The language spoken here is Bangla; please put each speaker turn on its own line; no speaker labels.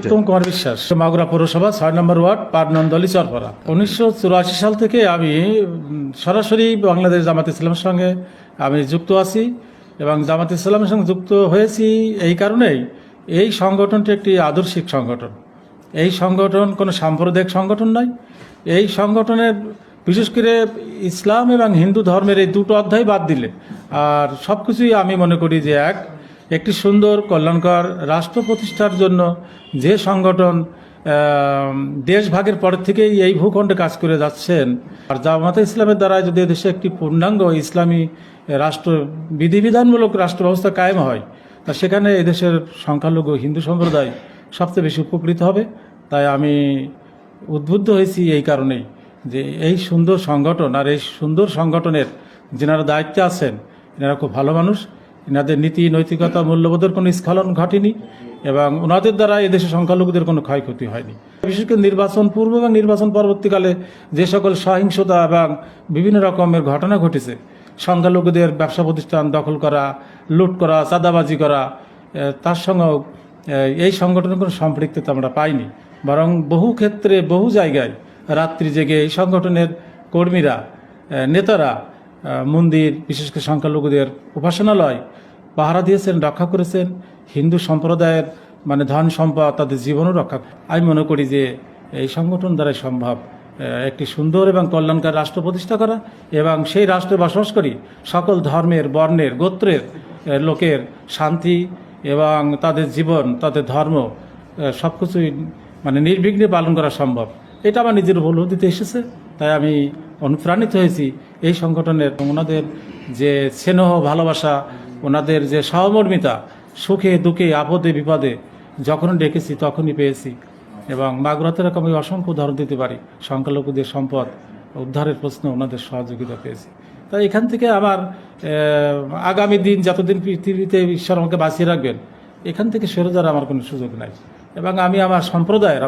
উত্তম কুমার বিশ্বাস, মাগুরা পৌরসভা, ছয় নম্বর ওয়ার্ড, পাটনন্দলি চরপাড়া উনিশশো চুরাশি সাল থেকে আমি সরাসরি বাংলাদেশ জামাত ইসলামের সঙ্গে আমি যুক্ত আছি এবং জামাত ইসলামের সঙ্গে যুক্ত হয়েছি এই কারণেই এই সংগঠনটি একটি আদর্শিক সংগঠন। এই সংগঠন কোনো সাম্প্রদায়িক সংগঠন নয়। এই সংগঠনের বিশেষ করে ইসলাম এবং হিন্দু ধর্মের এই দুটো অধ্যায় বাদ দিলে, আর সব কিছুই আমি মনে করি যে এক। একটি সুন্দর কল্যাণকর রাষ্ট্র প্রতিষ্ঠার জন্য যে সংগঠন দেশভাগের পর থেকেই এই ভূখণ্ডে কাজ করে যাচ্ছেন, আর জামাতে ইসলামের দ্বারা যদি দেশে একটি পূর্ণাঙ্গ ইসলামী রাষ্ট্র, বিধিবিধানমূলক রাষ্ট্র ব্যবস্থা কায়েম হয়, তা সেখানে এদেশের সংখ্যালঘু হিন্দু সম্প্রদায় সবচেয়ে বেশি উপকৃত হবে। তাই আমি উদ্বুদ্ধ হয়েছি এই কারণেই যে এই সুন্দর সংগঠন আর এই সুন্দর সংগঠনের যেনারা দায়িত্বে আছেন, এনারা খুব ভালো মানুষ। এনাদের নীতি, নৈতিকতা, মূল্যবোধের কোনো স্খলন ঘটেনি এবং ওনাদের দ্বারা এদেশে সংখ্যালঘুদের কোনো ক্ষয়ক্ষতি হয়নি। বিশেষ করে নির্বাচন পূর্ব এবং নির্বাচন পরবর্তীকালে যে সকল সহিংসতা এবং বিভিন্ন রকমের ঘটনা ঘটেছে, সংখ্যালঘুদের ব্যবসা প্রতিষ্ঠান দখল করা, লুট করা, চাঁদাবাজি করা তার সঙ্গেও এই সংগঠনের কোনো সম্পৃক্ততা আমরা পাইনি। বরং বহু ক্ষেত্রে বহু জায়গায় রাত্রি জেগে এই সংগঠনের কর্মীরা নেতারা মন্দির, বিশেষ করে সংখ্যালঘুদের উপাসনালয় পাহারা দিয়েছেন, রক্ষা করেছেন। হিন্দু সম্প্রদায়ের মানে ধন সম্পদ তাদের জীবনও রক্ষা আমি মনে করি যে এই সংগঠন দ্বারাই সম্ভব একটি সুন্দর এবং কল্যাণকার রাষ্ট্র প্রতিষ্ঠা করা এবং সেই রাষ্ট্রে বসবাস করি। সকল ধর্মের, বর্ণের, গোত্রের লোকের শান্তি এবং তাদের জীবন, তাদের ধর্ম সব কিছুই মানে নির্বিঘ্নে পালন করা সম্ভব। এটা আমার নিজের উপলব্ধিতে এসেছে। তাই আমি অনুপ্রাণিত হয়েছি এই সংগঠনের ওনাদের যে স্নেহ, ভালোবাসা, ওনাদের যে সহমর্মিতা, সুখে, দুঃখে, আপদে, বিপদে যখন ডেকেছি তখনই পেয়েছি এবং মাগুরাতে এরকম আমি অসংখ্য উদাহরণ দিতে পারি। সংখ্যালঘুদের সম্পদ, উদ্ধারের প্রশ্নে ওনাদের সহযোগিতা পেয়েছি। তাই এখান থেকে আমার আগামী দিন যতদিন পৃথিবীতে ঈশ্বর আমাকে বাঁচিয়ে রাখবেন, এখান থেকে সরে যাওয়ার আমার কোনো সুযোগ নাই এবং আমি আমার সম্প্রদায়ের